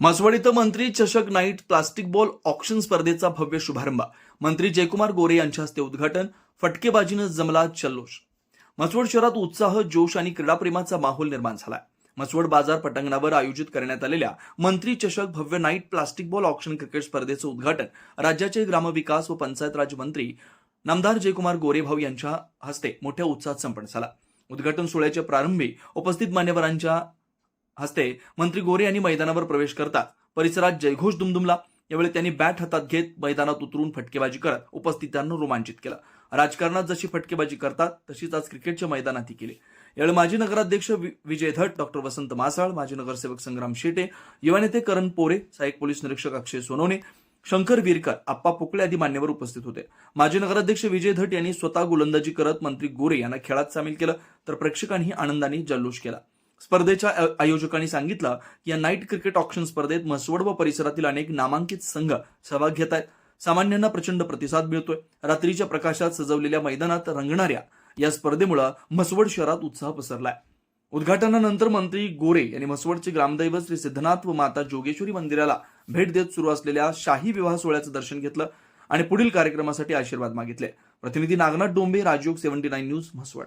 म्हसवड इथं मंत्री चषक नाईट प्लास्टिक बॉल ऑक्शन स्पर्धेचा भव्य शुभारंभ. मंत्री जयकुमार गोरे यांच्या हस्ते उद्घाटन फटकेबाजीनं जमला चल्लोष म्हसवड शहरात उत्साह जोश आणि क्रीडाप्रेमाचा माहोल निर्माण झाला म्हसवड बाजार पटांगणावर आयोजित करण्यात आलेल्या मंत्री चषक भव्य night plastic ball auction cricket स्पर्धेचं उद्घाटन राज्याचे ग्रामविकास व पंचायत राज मंत्री नामदार जयकुमार गोरेभाऊ यांच्या हस्ते मोठ्या उत्साहात संपन्न झाला. उद्घाटन सोहळ्याच्या प्रारंभी उपस्थित मान्यवरांच्या हस्ते मंत्री गोरे यांनी मैदानावर प्रवेश करतात परिसरात जयघोष दुमदुमला. यावेळी त्यांनी बॅट हातात घेत मैदानात उतरून फटकेबाजी करत उपस्थितांना रोमांचित केलं. राजकारणात जशी फटकेबाजी करतात तशीच आज क्रिकेटच्या मैदानातही केली. यावेळी माजी नगराध्यक्ष वि- विजय धट डॉक्टर वसंत मासाळ माजी नगरसेवक संग्राम शेटे युवा नेते करण पोरे सहाय्यक पोलीस निरीक्षक अक्षय सोनवणे शंकर विरकर आप्पा पोकळे आदी मान्यवर उपस्थित होते. माजी नगराध्यक्ष विजय धट यांनी स्वतः गोलंदाजी करत मंत्री गोरे यांना खेळात सामील केलं तर प्रेक्षकांनी आनंदाने जल्लोष केला. स्पर्धेच्या आयोजकांनी सांगितलं की या नाईट क्रिकेट ऑक्शन स्पर्धेत म्हसवड व परिसरातील अनेक नामांकित संघ सहभाग घेत आहेत. सामान्यांना प्रचंड प्रतिसाद मिळतोय. रात्रीच्या प्रकाशात सजवलेल्या मैदानात रंगणाऱ्या या स्पर्धेमुळे म्हसवड शहरात उत्साह पसरलाय. उद्घाटनानंतर मंत्री गोरे यांनी म्हसवडचे ग्रामदैवत श्री सिद्धनाथ व माता जोगेश्वरी मंदिराला भेट देत सुरू असलेल्या शाही विवाह सोहळ्याचं दर्शन घेतलं आणि पुढील कार्यक्रमासाठी आशीर्वाद मागितले. प्रतिनिधी Nagnath Dombe Rajyog seventy nine news Mhaswad.